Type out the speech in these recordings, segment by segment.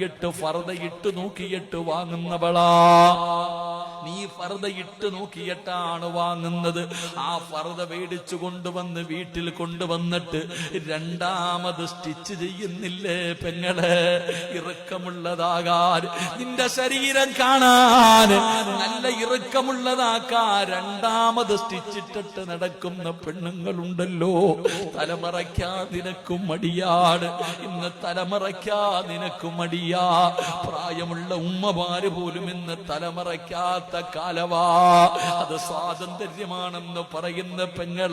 ഇട്ട് ഫർദ ഇട്ട് നോക്കിയിട്ട് വാങ്ങുന്നവളാ. നീ ഫർദ ഇട്ട് നോക്കിയിട്ടാണ് വാങ്ങുന്നത്. ആ ഫർദ മേടിച്ചു കൊണ്ടുവന്ന് വീട്ടിൽ കൊണ്ടുവന്നിട്ട് രണ്ടാമത് സ്റ്റിച്ച് ചെയ്യുന്നില്ലേ പെങ്ങളെ? ഇറക്കമുള്ളതാകാൻ നിന്റെ ശരീരം കാണാൻ. നല്ല ഇറക്കമുള്ളതാക്കാ രണ്ടാമത് സ്റ്റിച്ചിട്ടിട്ട് നടക്കുന്ന പെണ്ണുങ്ങളുണ്ടല്ലോ. തലമറയ്ക്കാ നിനക്കും മടിയാണ്. ഇന്ന് തലമറയ്ക്കാ നിനക്കും മടിയാ. പ്രായമുള്ള ഉമ്മമാര് പോലും ഇന്ന് തലമറയ്ക്കാത്ത കാലവാ. അത് സ്വാതന്ത്ര്യമാണെന്ന് പറയുന്ന പെങ്ങൾ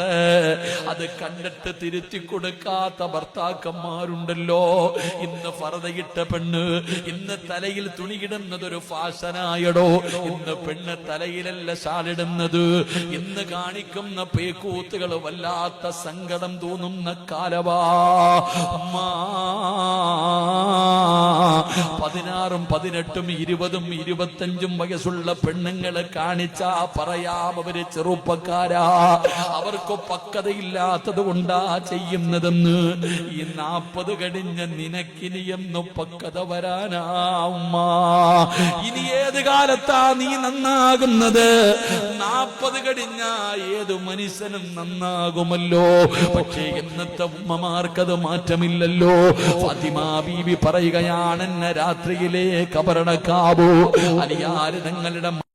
അത് കണ്ടിട്ട് തിരുത്തി കൊടുക്കാത്ത ഭർത്താക്കന്മാരുണ്ടല്ലോ. ഇന്ന് ഫറതയിട്ട പെണ്ണ് ഇന്ന് തലയിൽ തുണിയിടുന്നത് ഒരു ഫാഷനായടോ. ഇന്ന് പെണ്ണ് തലയിലല്ല ശാലിടുന്നത് ഇന്ന് കാണിക്കുന്ന പേക്കൂത്തുകൾ വല്ലാത്ത സങ്കടം തോന്നുന്ന കാലവാ. ഉമ്മാ. പതിനാറും പതിനെട്ടും ഇരുപതും ഇരുപത്തഞ്ചും വയസ്സുള്ള പെണ്ണുങ്ങളെ കാണിച്ചാ പറയാം അവർ ചെറുപ്പക്കാരാ. അവർക്ക് പക്വതയില്ലാത്തത് കൊണ്ടാ ചെയ്യുന്നതെന്ന്. ഈ നാപ്പത് കഴിഞ്ഞ നിനക്കിനി എന്ന് വരാനാ ഉമ്മ. ഇനി ഏത് കാലത്താ നീ നന്നാകുന്നത്? നാപ്പത് കഴിഞ്ഞ ഏത് മനുഷ്യനും നന്നാകുമല്ലോ. പക്ഷേ ഇന്നത്തെ ഉമ്മമാർക്കത് മാറ്റമില്ലല്ലോ. ഫാത്തിമ ബീവി പറയുകയാണ് എന്നെ രാത്രിയിലെ കബറടക്കാവൂ. അലിയാര് നിങ്ങളുടെ